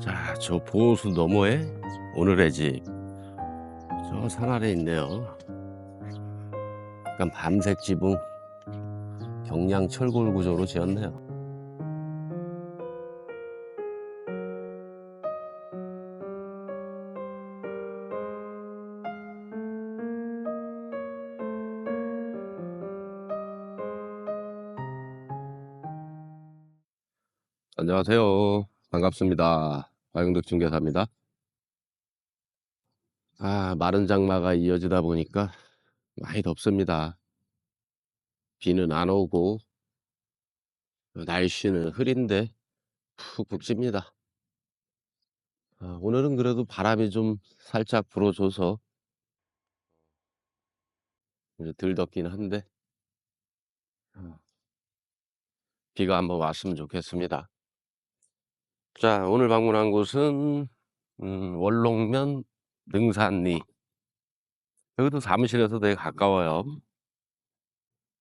자, 저 보호수 너머에 오늘의 집. 저 산 아래 있네요. 약간 밤색 지붕, 경량 철골 구조로 지었네요. 안녕하세요. 반갑습니다. 화영덕 중개사입니다. 아, 마른 장마가 이어지다 보니까 많이 덥습니다. 비는 안 오고 날씨는 흐린데 푹푹 찝니다. 아, 오늘은 그래도 바람이 좀 살짝 불어줘서 덜 덥긴 한데 아, 비가 한번 왔으면 좋겠습니다. 자, 오늘 방문한 곳은 음, 월롱면 능산리. 여기도 사무실에서 되게 가까워요.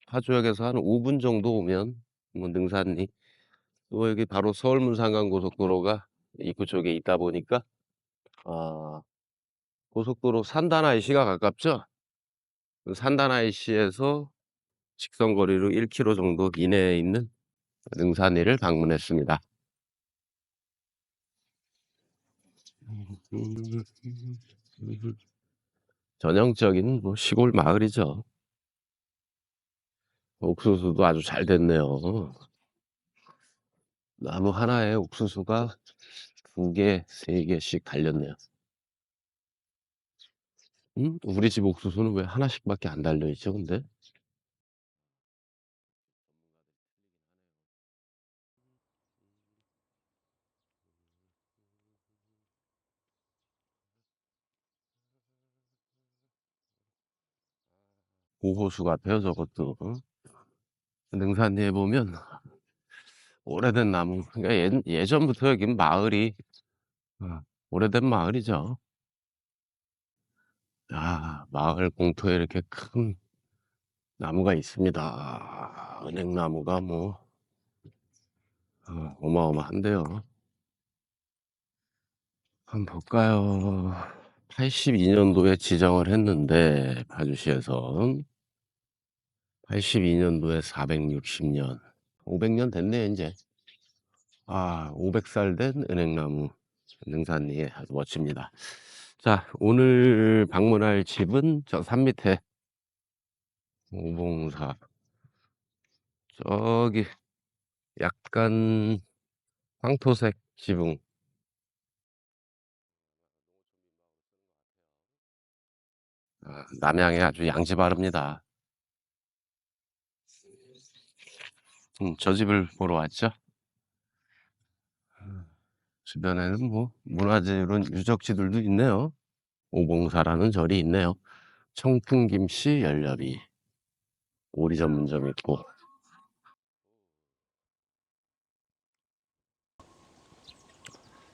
파주역에서 한 5분 정도 오면 뭐 능산리. 또 여기 바로 서울문산간 고속도로가 입구 쪽에 있다 보니까 아, 고속도로 IC가 가깝죠? 그 산단 IC에서 직선 거리로 1km 정도 이내에 있는 능산리를 방문했습니다. 전형적인 뭐 시골 마을이죠. 옥수수도 아주 잘 됐네요. 나무 하나에 옥수수가 두 개, 세 개씩 달렸네요. 음? 우리 집 옥수수는 왜 하나씩밖에 안 달려 있죠, 근데? 고호수 같아요, 저것도. 어? 능산리에 보면 오래된 나무, 그러니까 예, 예전부터 여긴 마을이 어, 오래된 마을이죠. 아, 마을 공터에 이렇게 큰 나무가 있습니다. 은행나무가 뭐 어, 어마어마한데요. 한번 볼까요? 82년도에 지정을 했는데 파주시에서 82년도에 460년. 500년 됐네 이제. 아 500살 된 은행나무 능산리에 아주 멋집니다. 자 오늘 방문할 집은 저 산 밑에. 오봉사. 저기 약간 황토색 지붕. 아, 남양에 아주 양지 바릅니다 음, 저 집을 보러 왔죠? 주변에는 뭐 문화재로 유적지들도 있네요. 오봉사라는 절이 있네요. 청풍김씨 열렬히 오리 전문점 있고.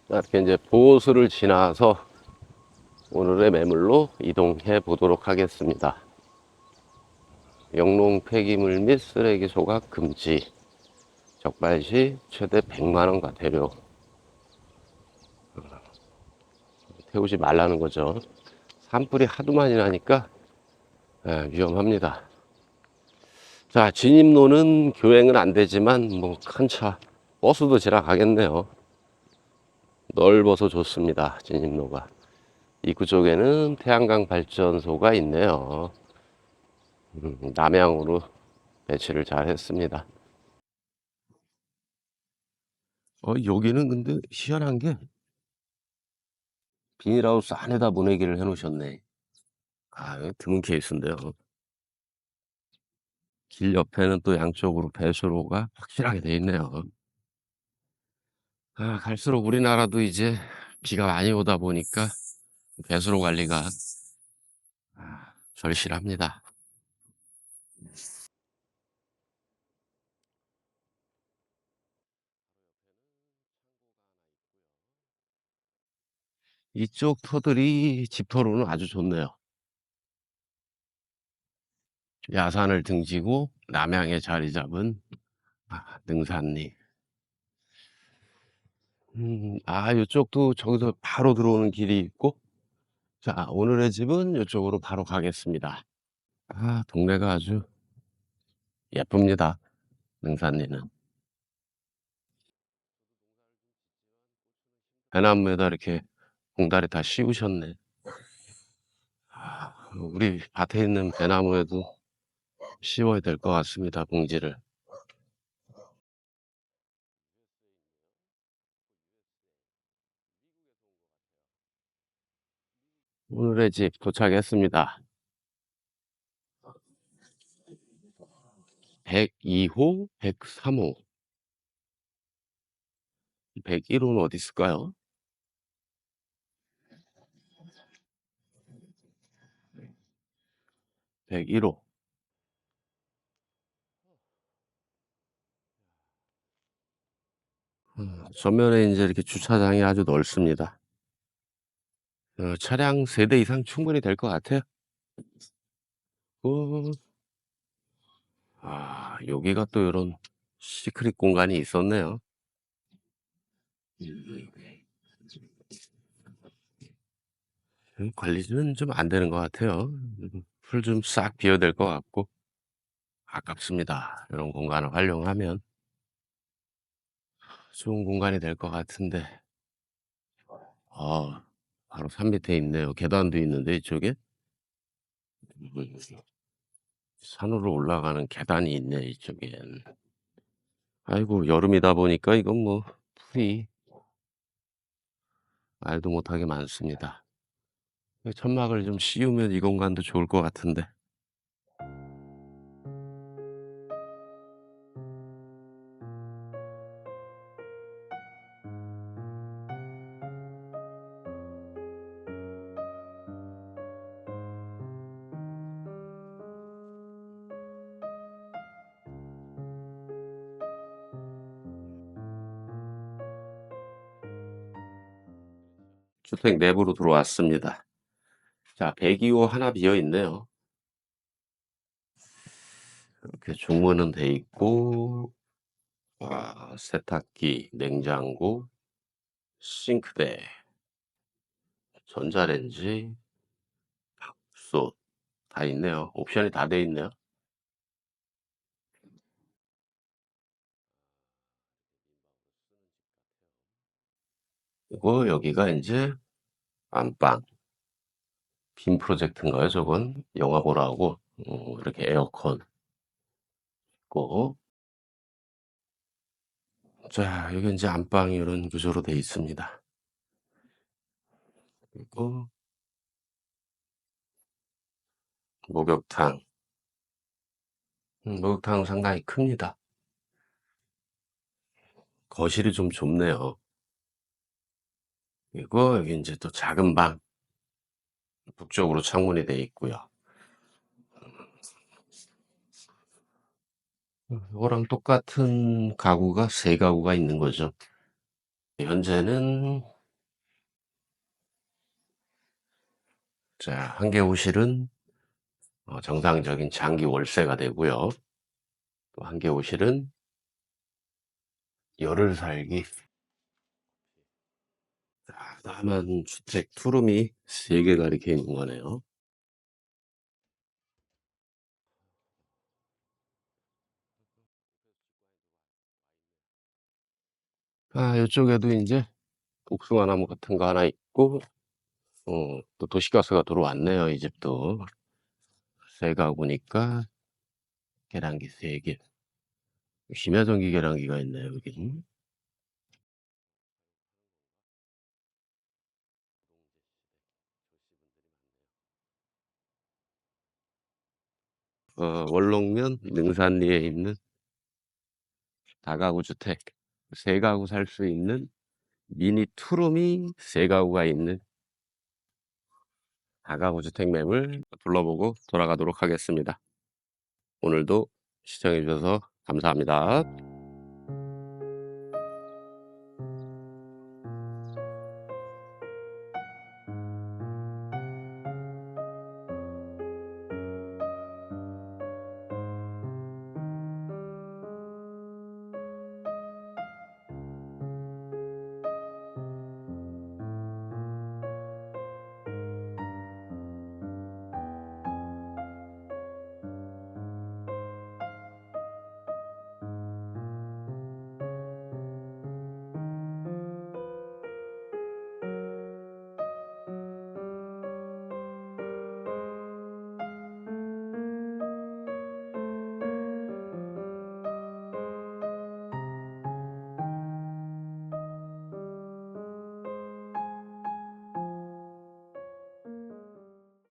자, 이렇게 이제 보호수를 지나서 오늘의 매물로 이동해 보도록 하겠습니다. 영농 폐기물 및 쓰레기 소각 금지 적발 시 최대 100만원 과태료 태우지 말라는 거죠. 산불이 하도 많이 나니까 예, 위험합니다. 자, 진입로는 교행은 안 되지만 뭐 큰 차, 버스도 지나가겠네요. 넓어서 좋습니다. 진입로가. 입구 쪽에는 태양광 발전소가 있네요. 음, 남향으로 배치를 잘 했습니다. 어, 여기는 근데 희한한 게 비닐하우스 안에다 모내기를 해 놓으셨네. 아, 이거 드문 케이스인데요. 길 옆에는 또 양쪽으로 배수로가 확실하게 돼 있네요. 아, 갈수록 우리나라도 이제 비가 많이 오다 보니까 배수로 관리가 아, 절실합니다. 이쪽 터들이 집터로는 아주 좋네요. 야산을 등지고 남양에 자리 잡은 아, 능산리. 음. 아 요쪽도 저기서 바로 들어오는 길이 있고 자 오늘의 집은 요쪽으로 바로 가겠습니다. 아 동네가 아주 예쁩니다 능산리는. 배나무에다 이렇게 봉다리 다 씌우셨네. 아 우리 밭에 있는 배나무에도 씌워야 될 것 같습니다 봉지를. 오늘의 집 도착했습니다. 102 호, 103 호. 101 호는 어디 있을까요? 101 호. 음 전면에 인제 이렇게 주차장이 아주 넓습니다. 어 차량 3 대 이상 충분히 될 것 같아요. 어. 아 여기가 또 요런 시크릿 공간이 있었네요. 음 관리는 좀 안 되는 것 같아요. 음풀좀 싹 비워야 될것 같고. 아깝습니다. 요런 공간을 활용하면. 좋은 공간이 될 것 같은데. 아 바로 산 밑에 있네요. 계단도 있는데 이쪽에. 음. 산으로 올라가는 계단이 있네 이쪽엔. 아이고 여름이다 보니까 이건 뭐 풀이 말도 못하게 많습니다. 이 천막을 좀 씌우면 이 공간도 좋을 것 같은데. 주택 내부로 들어왔습니다. 자 102호 하나 비어 있네요. 이렇게 중문은 돼 있고 아 세탁기, 냉장고, 싱크대 전자레인지, 밥솥 다 있네요. 옵션이 다 돼 있네요. 그리고 여기가 인제 안방. 빔 프로젝트인가요 저건? 영화 보라고. 어 이렇게 에어컨. 있고. 자 여기 인제 안방이 요런 구조로 돼 있습니다. 그리고 목욕탕. 음 목욕탕은 상당히 큽니다. 거실이 좀 좁네요. 그리고 여기 인제 또 작은 방. 북쪽으로 창문이 돼 있고요. 음 이거랑 똑같은 가구가 3 가구가 있는 거죠. 현재는 자1개 호실은 어 정상적인 장기 월세가 되고요. 또1개 호실은 열흘 살기. 자 다만 주택 투룸이 3 개가 이렇게 있는 거네요. 아 요쪽에도 인제 복숭아 나무 같은 거 하나 있고 어 또 도시가스가 들어왔네요 이 집도. 3 가구니까 계량기 3 개. 심야전기 계량기가 있네요 여긴. 어 월롱면 능산리에 있는 다가구 주택. 3 가구 살 수 있는 미니 투룸이 3 가구가 있는 다가구 주택 매물 둘러보고 돌아가도록 하겠습니다. 오늘도 시청해 주셔서 감사합니다.